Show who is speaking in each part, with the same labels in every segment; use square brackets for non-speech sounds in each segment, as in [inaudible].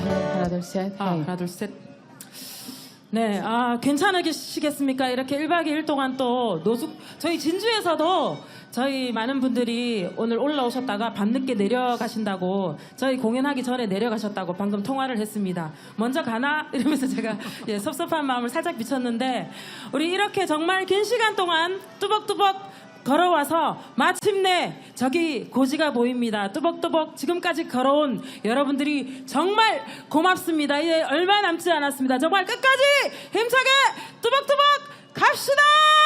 Speaker 1: 하나 둘 셋.
Speaker 2: 아,
Speaker 1: 헤이.
Speaker 2: 하나, 둘, 셋. 네, 아, 괜찮으시겠습니까? 이렇게 1박 2일 동안 또 노숙, 저희 진주에서도 저희 많은 분들이 오늘 올라오셨다가 밤늦게 내려가신다고 저희 공연하기 전에 내려가셨다고 방금 통화를 했습니다. 먼저 가나? [laughs] 이러면서 제가 예, 섭섭한 마음을 살짝 비쳤는데 우리 이렇게 정말 긴 시간 동안 뚜벅뚜벅 걸어와서 마침내 저기 고지가 보입니다. 뚜벅뚜벅 지금까지 걸어온 여러분들이 정말 고맙습니다. 이제 얼마 남지 않았습니다. 정말 끝까지 힘차게 뚜벅뚜벅 갑시다!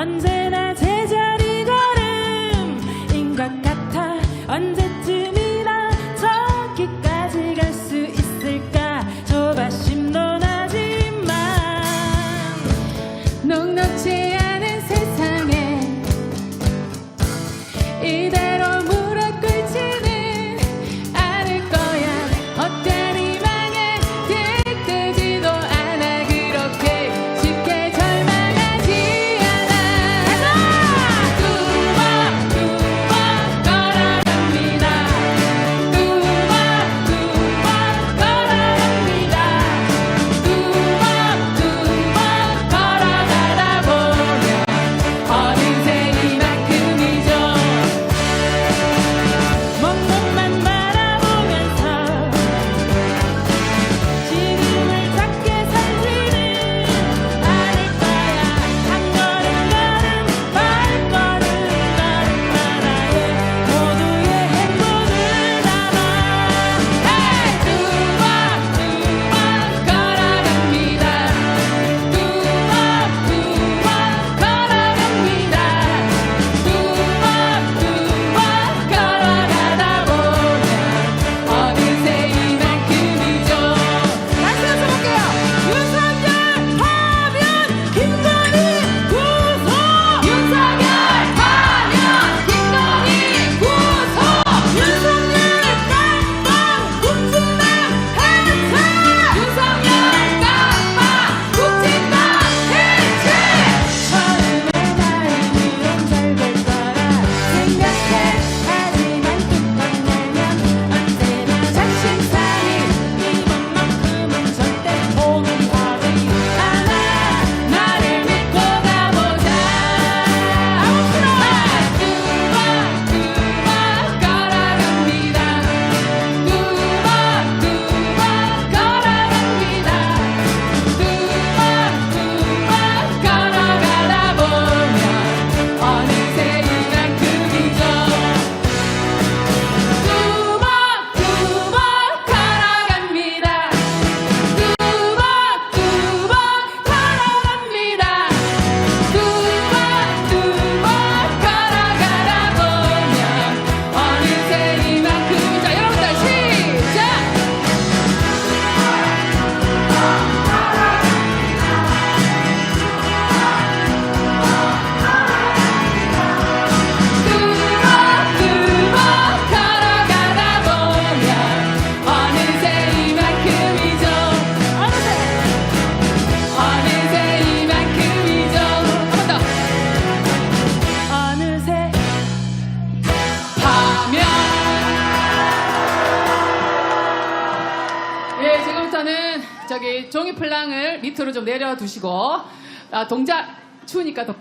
Speaker 1: Anza 밑으로 좀 내려두시고 아, 동작 추우니까 더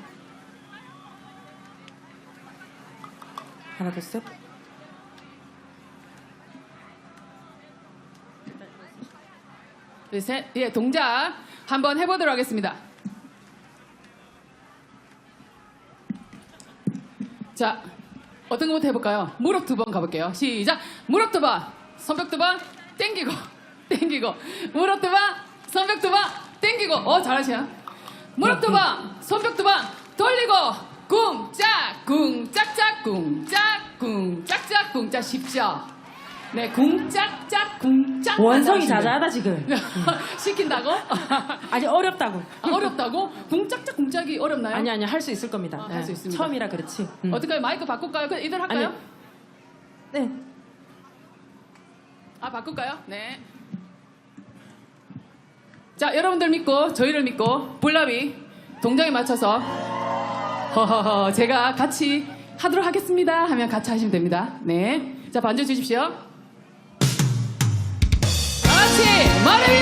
Speaker 2: 하나 둘셋
Speaker 1: 둘, 셋. 예, 동작 한번 해보도록 하겠습니다. 자, 어떤 것부터 해볼까요? 무릎 두 번 가볼게요. 시작. 무릎 두 번, 손뼉 두 번, 땡기고, [laughs] 땡기고. 무릎 두 번, 손뼉 두 번, 땡기고 어 잘하시야 무릎 두방 손뼉 두방 돌리고 쿵짝 쿵짝짝 쿵짝 쿵짝짝 쿵짝 쉽죠 네 쿵짝짝 쿵짝
Speaker 2: 원성이 자자하다 지금. [laughs]
Speaker 1: 시킨다고? [laughs]
Speaker 2: 아직 어렵다고.
Speaker 1: 아, 어렵다고? 쿵짝짝 쿵짝이 어렵나요?
Speaker 2: 아니 아니 할 수 있을 겁니다.
Speaker 1: 아, 할수 네, 있습니다.
Speaker 2: 처음이라 그렇지. 음.
Speaker 1: 어떻게 마이크 바꿀까요? 그냥 이들 할까요?
Speaker 2: 아니, 네.
Speaker 1: 아 바꿀까요? 네. 자, 여러분들 믿고 저희를 믿고 불나비 동작에 맞춰서 허허허 제가 같이 하도록 하겠습니다 하면 같이 하시면 됩니다. 네. 자, 반주 주십시오. 같이 마리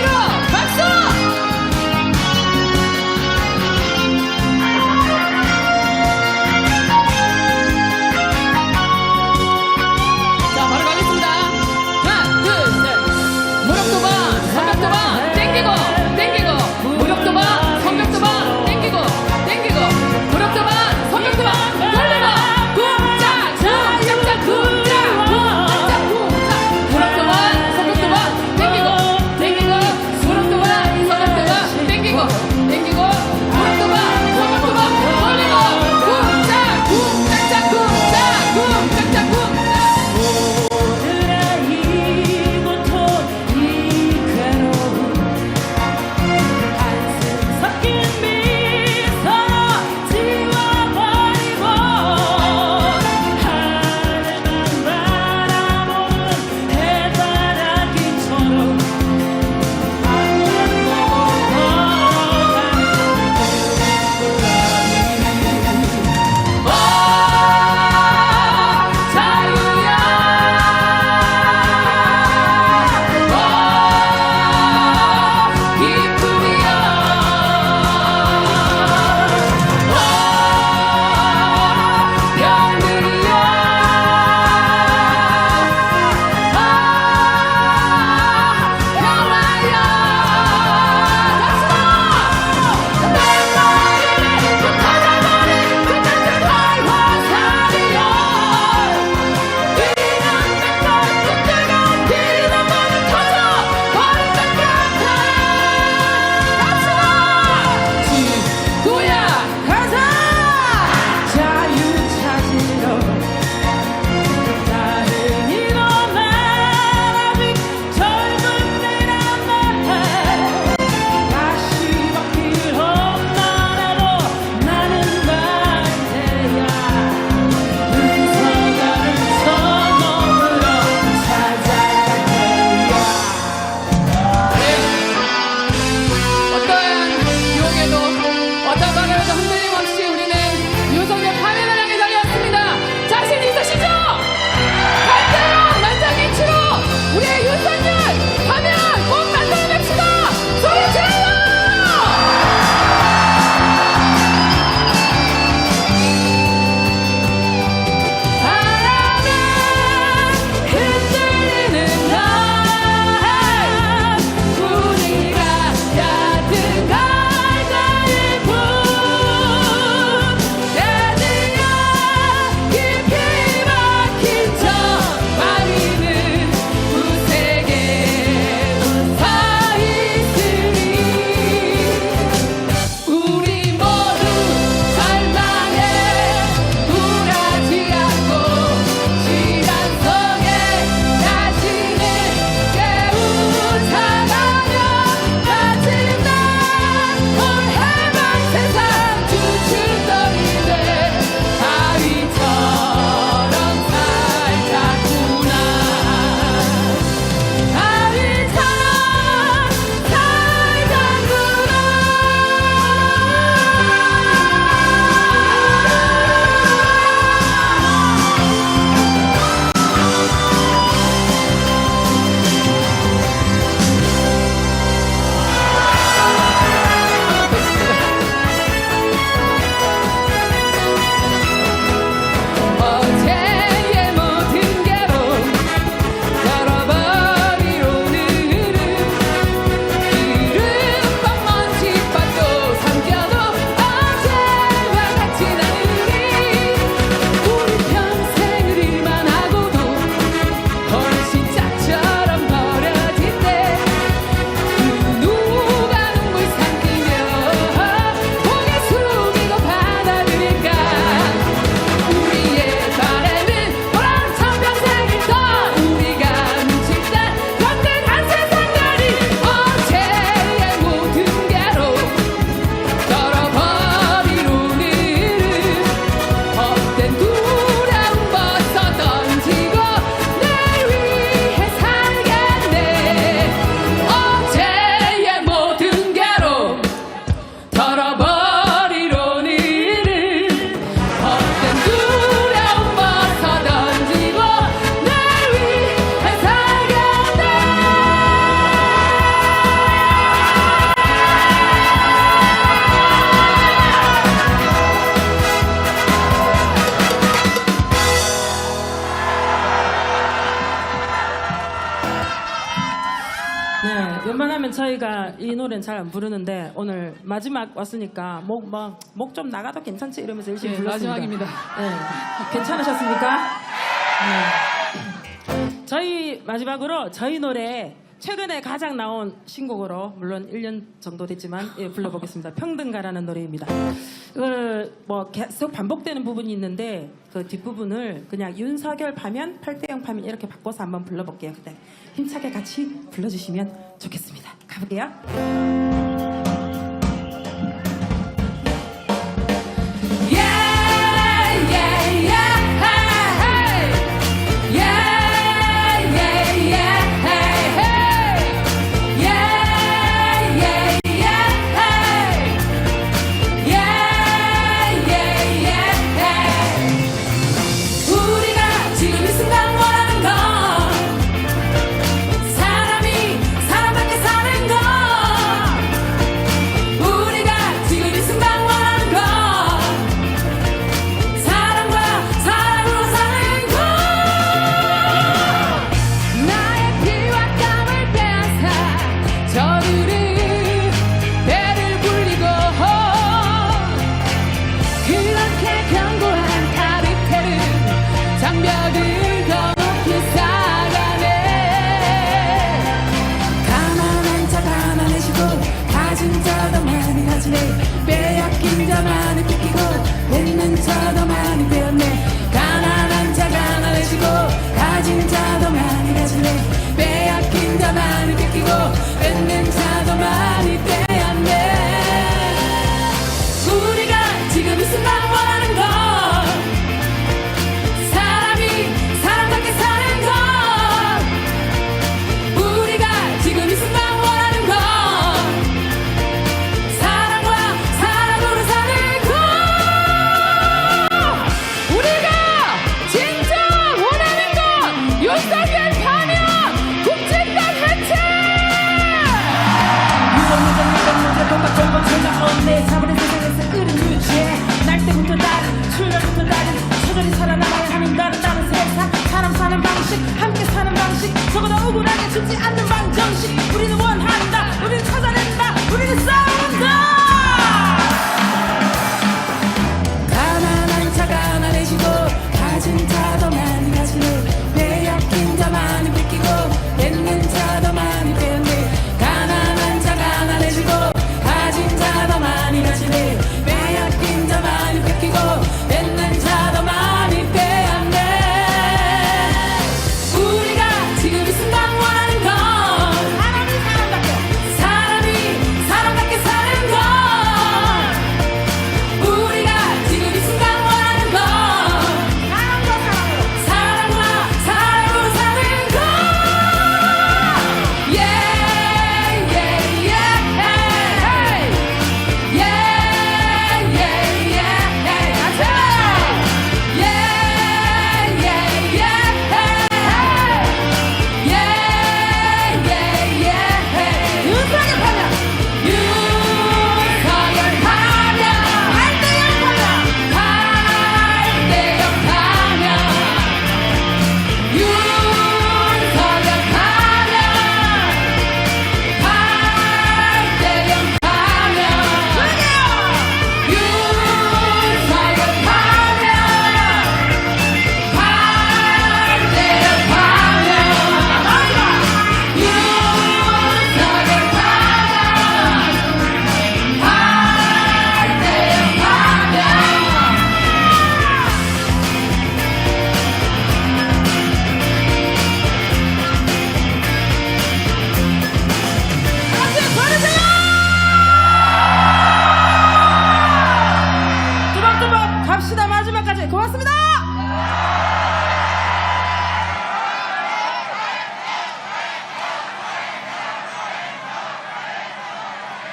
Speaker 1: 노래는 잘안 부르는데 오늘 마지막 왔으니까 목뭐목좀 나가도 괜찮지 이러면서 열심히
Speaker 2: 예,
Speaker 1: 불렀습니다.
Speaker 2: 마지막입니다.
Speaker 1: 네. 괜찮으셨습니까? 네. 저희 마지막으로 저희 노래 최근에 가장 나온 신곡으로 물론 1년 정도 됐지만 예, 불러보겠습니다. 평등가라는 노래입니다. 이걸 뭐 계속 반복되는 부분이 있는데 그 뒷부분을 그냥 윤석열 파면 8대0 파면 이렇게 바꿔서 한번 불러볼게요. 그때 힘차게 같이 불러주시면 좋겠습니다. 가볼게요.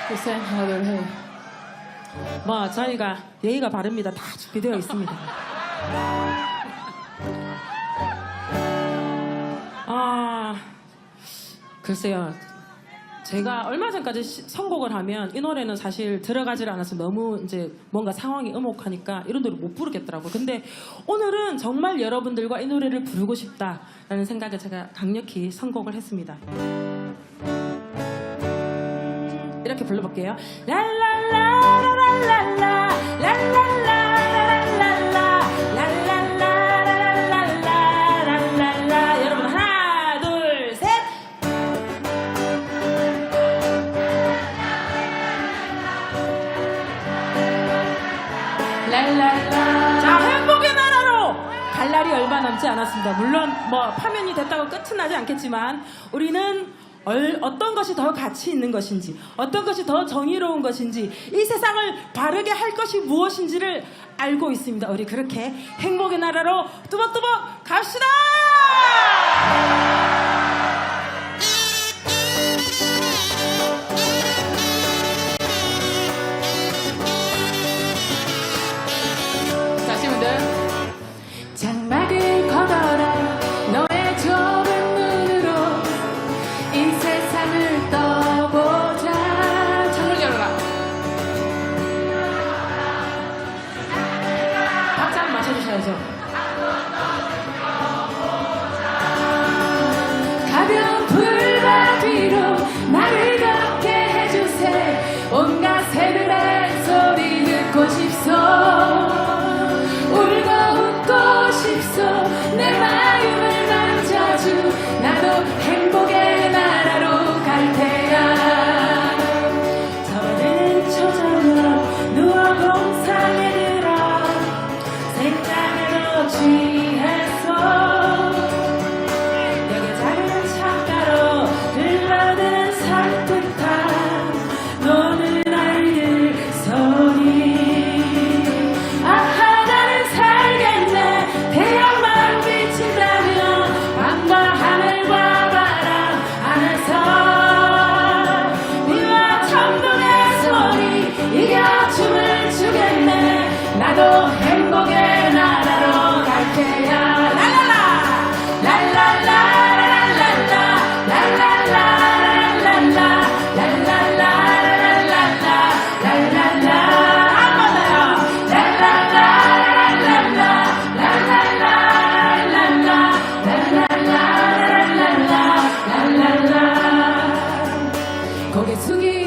Speaker 2: 글쎄, 하나, 둘, 셋.
Speaker 1: 뭐 저희가 예의가 바릅니다 다 준비되어 있습니다 아 글쎄요 제가 얼마 전까지 시- 선곡을 하면 이 노래는 사실 들어가질 않아서 너무 이제 뭔가 상황이 음혹하니까 이런 노래 못 부르겠더라고요. 근데 오늘은 정말 여러분들과 이 노래를 부르고 싶다라는 생각에 제가 강력히 선곡을 했습니다.
Speaker 2: 이렇게 불러볼게요. 랄랄라라랄랄라 랄랄라라랄랄라 여러분 하나 둘 셋.
Speaker 1: 랄랄라.
Speaker 2: 자, 행복의 나라로 갈 날이 얼마 남지 않았습니다. 물론 뭐 파면이 됐다고 끝은 나지 않겠지만 우리는 얼- 어떤 것이 더 가치 있는 것인지, 어떤 것이 더 정의로운 것인지, 이 세상을 바르게 할 것이 무엇인지를 알고 있습니다. 우리 그렇게 행복의 나라로 뚜벅뚜벅 갑시다!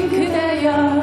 Speaker 3: 그대여.